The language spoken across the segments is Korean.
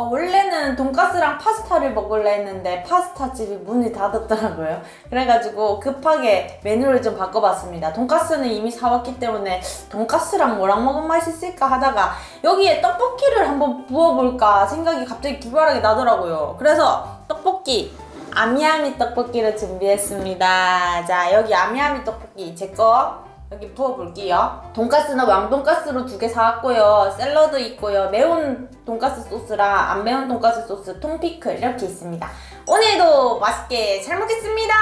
어, 원래는 돈가스랑 파스타를 먹으려 했는데 파스타 집이 문이 닫았더라고요. 그래가지고 급하게 메뉴를 좀 바꿔봤습니다. 돈가스는 이미 사왔기 때문에 돈가스랑 뭐랑 먹으면 맛있을까 하다가 여기에 떡볶이를 한번 부어볼까 생각이 갑자기 기발하게 나더라고요. 그래서 떡볶이 아미아미 떡볶이를 준비했습니다. 자 여기 아미아미 떡볶이 제거 여기 부어볼게요. 돈가스는 왕돈가스로 두 개 사왔고요. 샐러드 있고요. 매운 돈가스 소스랑 안 매운 돈가스 소스, 통피클 이렇게 있습니다. 오늘도 맛있게 잘 먹겠습니다.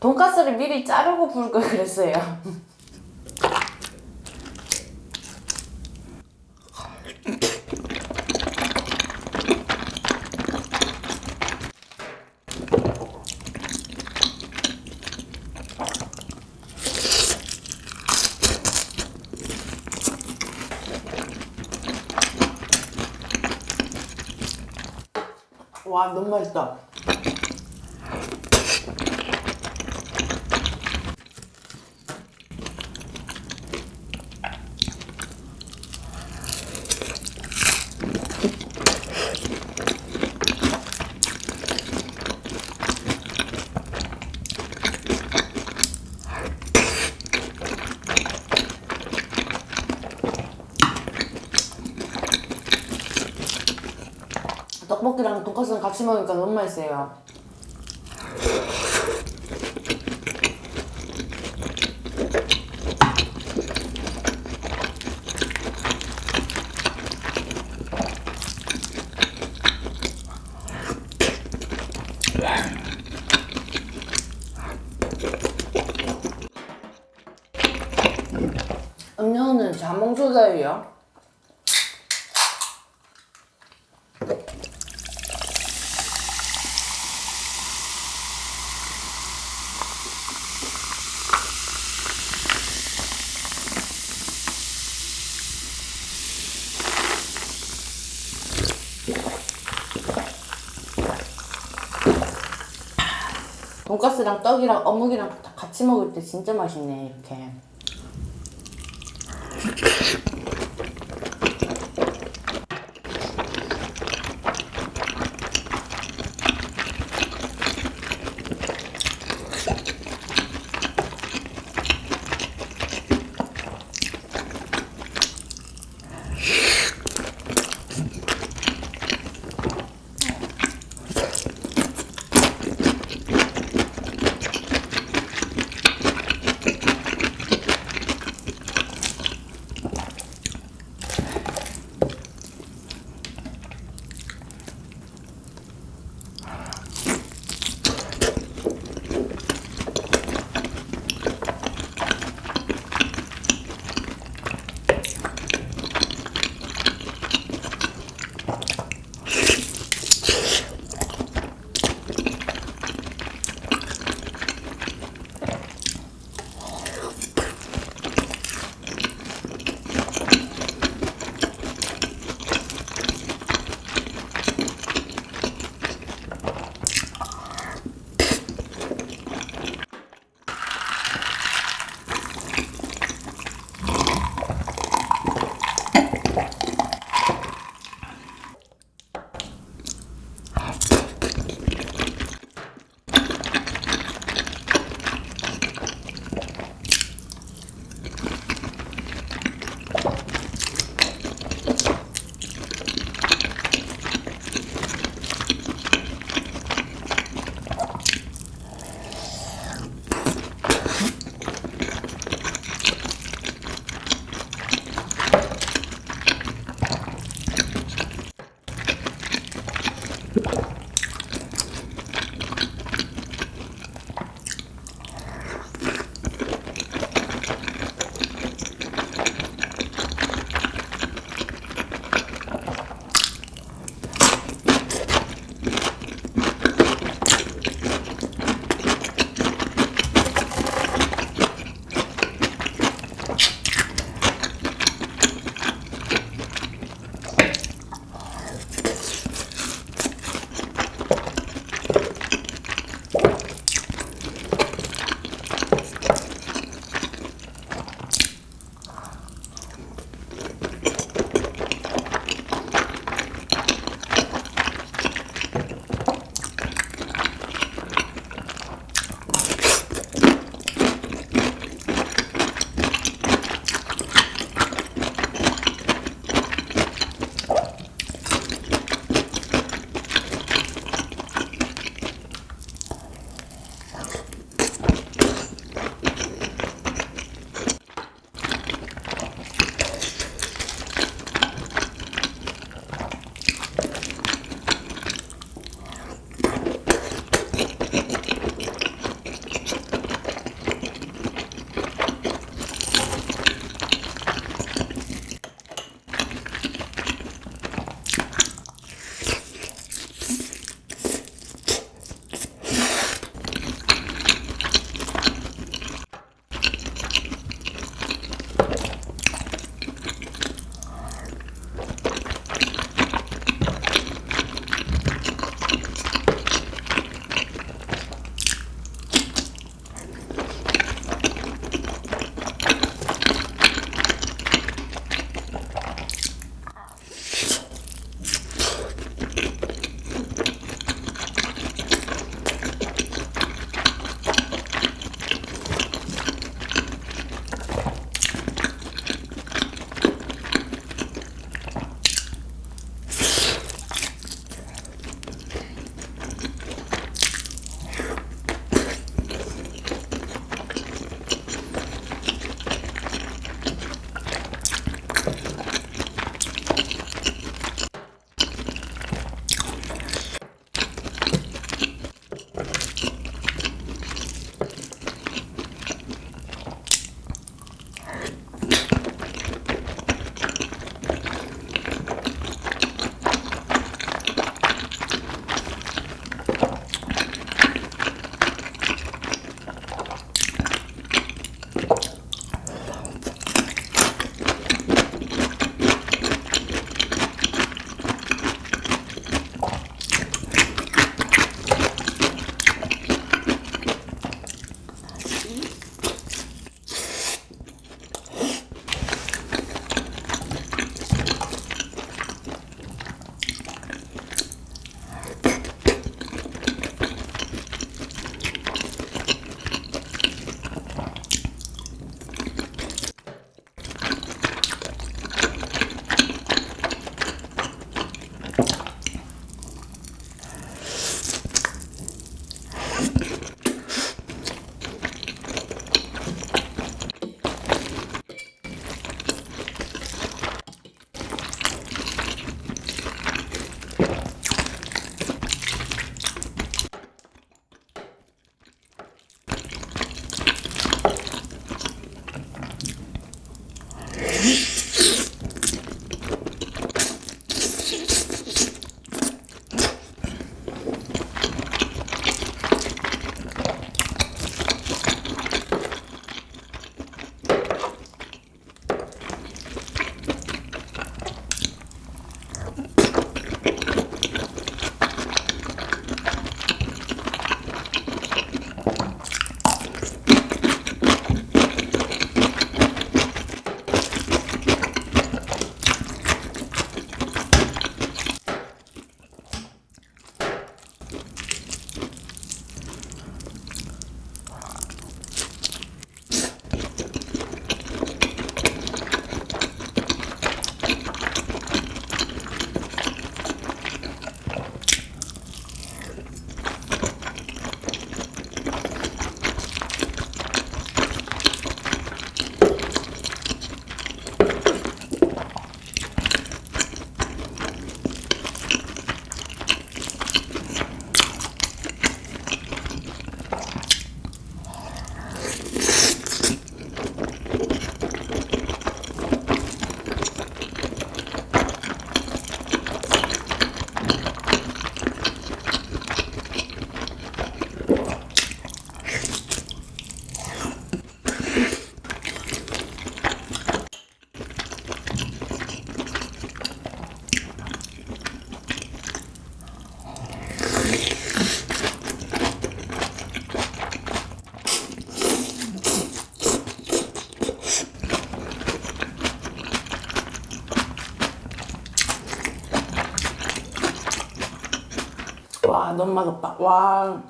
돈가스를 미리 자르고 부을 걸 그랬어요. 와 너무 맛있다. 떡볶이랑 돈까스랑 같이 먹으니까 너무 맛있어요. 음료는 자몽 소다예요. 돈가스랑 떡이랑 어묵이랑 다 같이 먹을 때 진짜 맛있네 이렇게. 와 너무 맛없다. 와.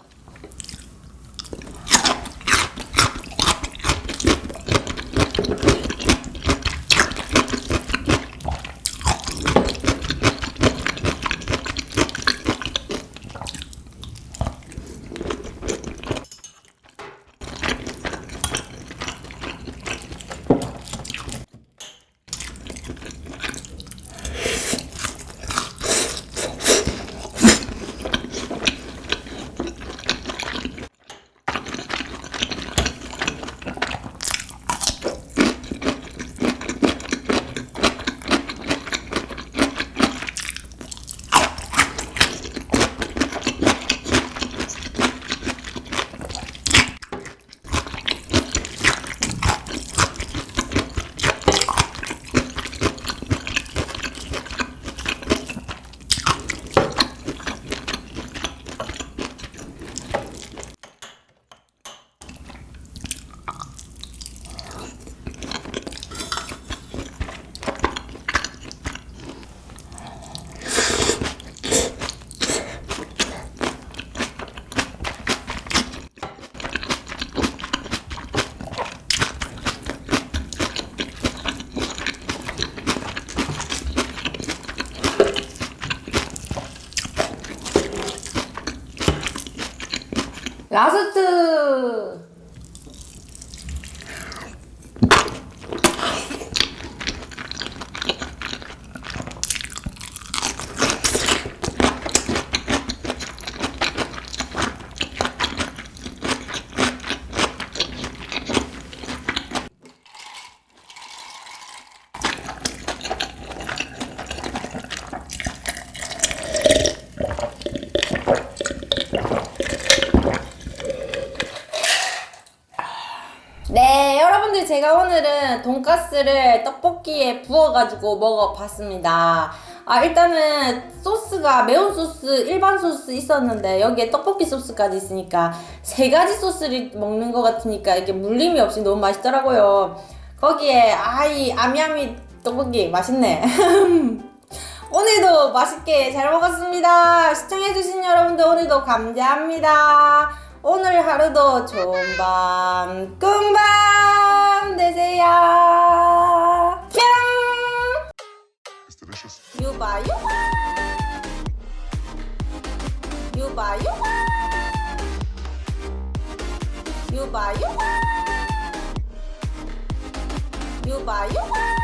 Also 제가 오늘은 돈가스를 떡볶이에 부어가지고 먹어봤습니다. 아, 일단은 소스가 매운 소스, 일반 소스 있었는데 여기에 떡볶이 소스까지 있으니까 세 가지 소스를 먹는 것 같으니까 이렇게 물림이 없이 너무 맛있더라고요. 거기에 아이 아미아미 떡볶이 맛있네. 오늘도 맛있게 잘 먹었습니다. 시청해주신 여러분들 오늘도 감사합니다. 오늘 하루도 좋은 밤, 꿈밤 Himalaya. Pyong! It's delicious. Yuba, yuba. Yuba, yuba. Yuba, yuba. Yuba, yuba.